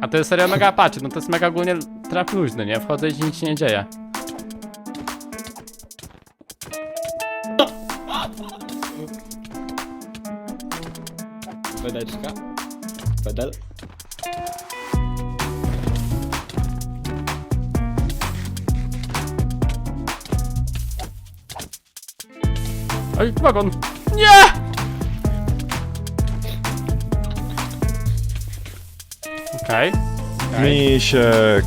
A to jest serio mega patrz, no to jest mega ogólnie trap luźny, nie? Wchodzę i nic się nie dzieje. Pedeczka. Pedel. Oj, wagon! Nie! Okej. Misiek.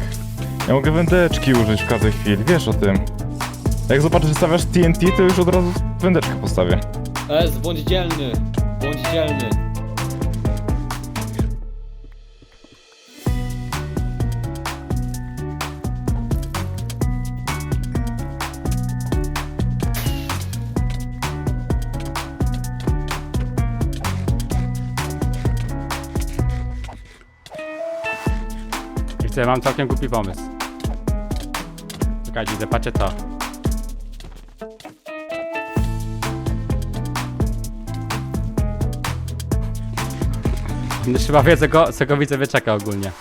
Ja mogę wędeczki użyć w każdej chwili, wiesz o tym. Jak zobaczysz, że stawiasz TNT, to już od razu wędeczkę postawię. Es, bądź dzielny. Bądź dzielny. Chcę, mam całkiem głupi pomysł. Czekajcie, zobaczcie to. Już chyba wie, co go, co go widzę wyczeka ogólnie.